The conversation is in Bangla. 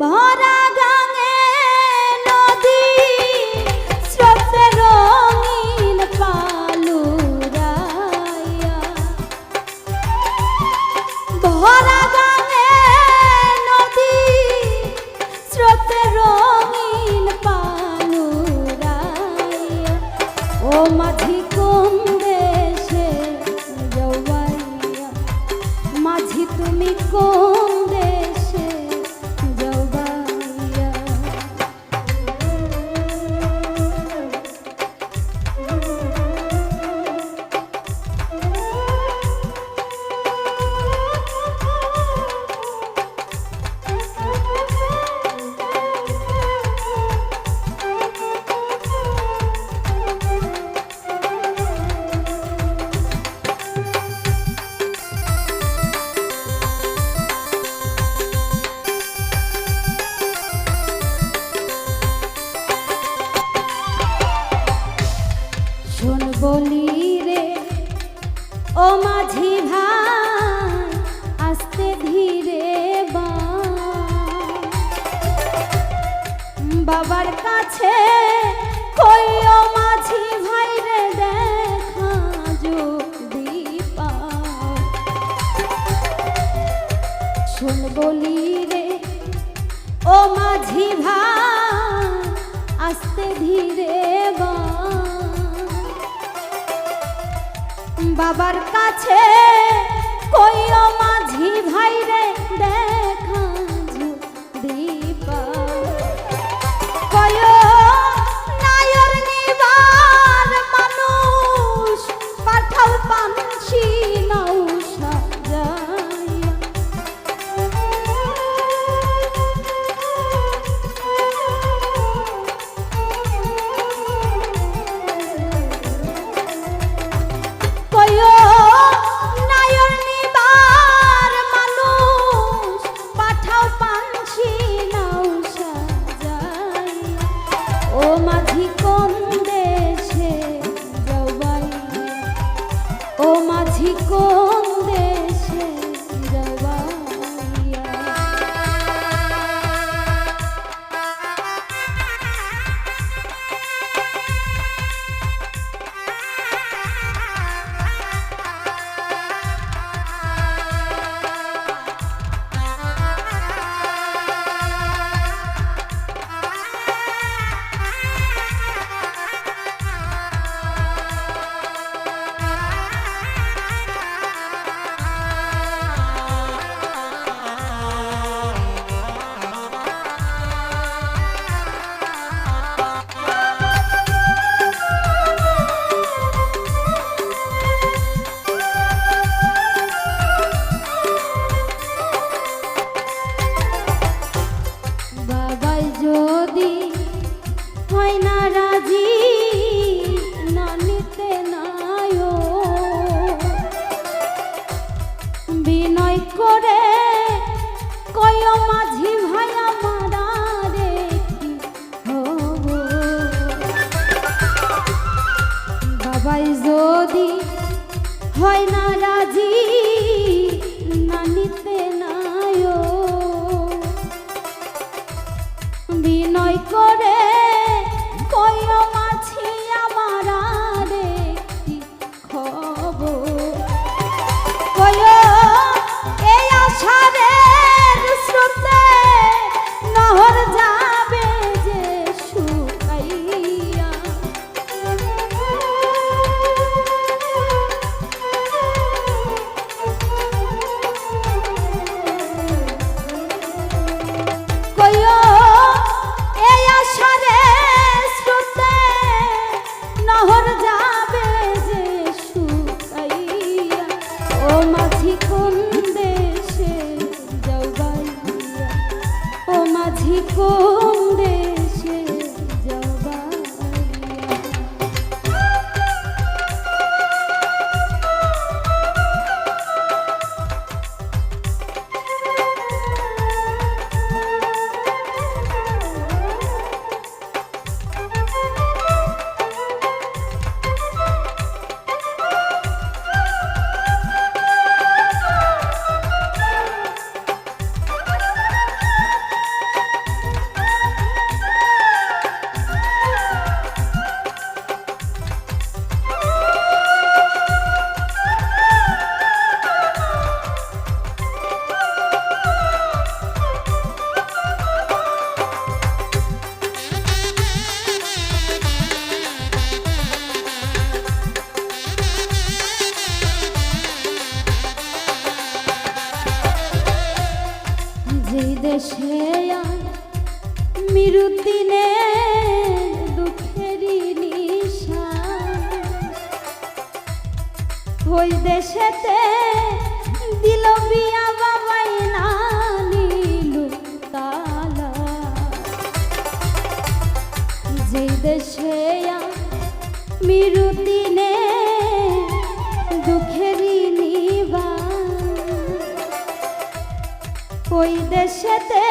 ভরা গাঙে নদী, স্রোতে রঙিন পালুরাইয়া। ভরা গাঙে নদী, স্রোতে রঙিন পালুরাইয়া। ও মাঝি কোন দেশে মাঝি তুমি কোন বাবার কাছে কই ও মাঝি ভাই রে, দেখা যদি শোন বলি রে, ও মাঝি ভাই, আস্তে ধীরে বাবার কাছে, কইও মাঝি ভাই রে, দেখা করে। কয় মাঝি ভাই আমারে দেখি বাবাই যদি হয় না রাজি রাধিকো সেতে দিল বিয়া বাবাই না নিল তালা যে দেশে মিরুদিনে দুঃখেরই নিবা ওই দেশেতে